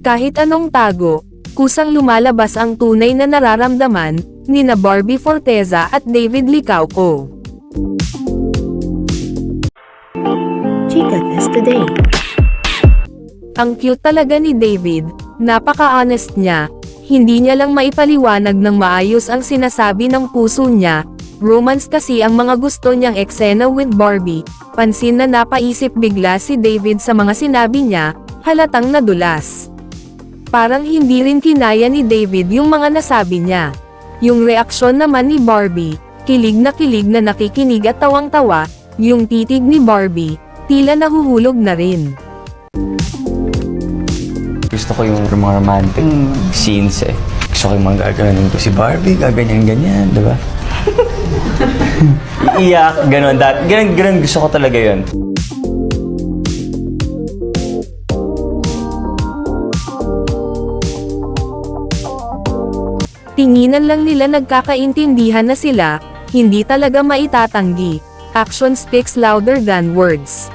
Kahit anong tago, kusang lumalabas ang tunay na nararamdaman, ni na Barbie Forteza at David Licauco. Chica Test Today. Ang cute talaga ni David, napaka-honest niya, hindi niya lang maipaliwanag ng maayos ang sinasabi ng puso niya, romance kasi ang mga gusto niyang eksena with Barbie, pansin na napaisip bigla si David sa mga sinabi niya, halatang nadulas. Parang hindi rin kinaya ni David yung mga nasabi niya. Yung reaksyon naman ni Barbie, kilig na kilig na nakikinig at tawang-tawa, yung titig ni Barbie, tila nahuhulog na rin. Gusto ko yung mga romantic scenes eh. Gusto ko yung mga gaganin ko si Barbie, gaganyan-ganyan, di ba? Iiyak, gano'n. Dat, ganun, ganun, gusto ko talaga yun. Tinginan lang nila nagkakaintindihan na sila, hindi talaga maitatanggi. Action speaks louder than words.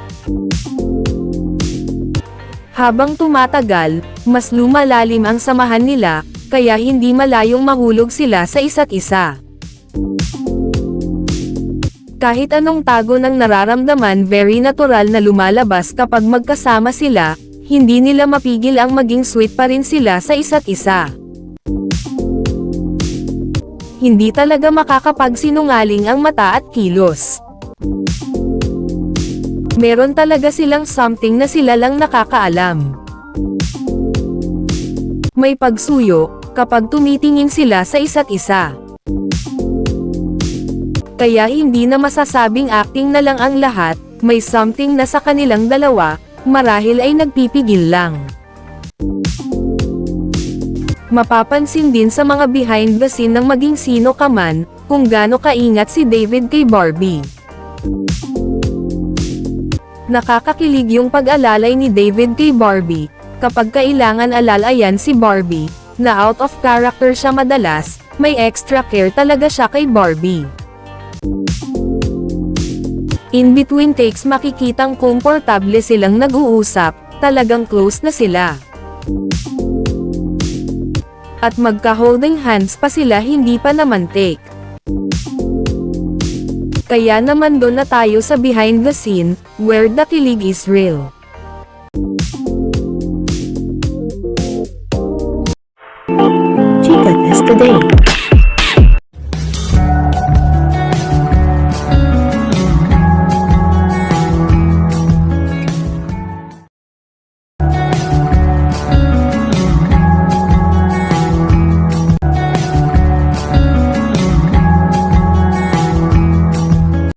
Habang tumatagal, mas lumalalim ang samahan nila, kaya hindi malayong mahulog sila sa isa't isa. Kahit anong tago ng nararamdaman very natural na lumalabas kapag magkasama sila, hindi nila mapigil ang maging sweet pa rin sila sa isa't isa hindi talaga makakapagsinungaling ang mata at kilos. Meron talaga silang something na sila lang nakakaalam. May pagsuyo, kapag tumitingin sila sa isa't isa. Kaya hindi na masasabing acting na lang ang lahat, may something na sa kanilang dalawa, marahil ay nagpipigil lang. Mapapansin din sa mga behind the scene ng maging sino ka man, kung gaano kaingat si David kay Barbie. Nakakakilig yung pag-alalay ni David kay Barbie, kapag kailangan alalayan si Barbie, na out of character siya madalas, may extra care talaga siya kay Barbie. In between takes makikitang komportable silang nag-uusap, talagang close na sila at magka-holding hands pa sila hindi pa naman take. Kaya naman doon na tayo sa behind the scene, where the kilig is real. Chica Test Today.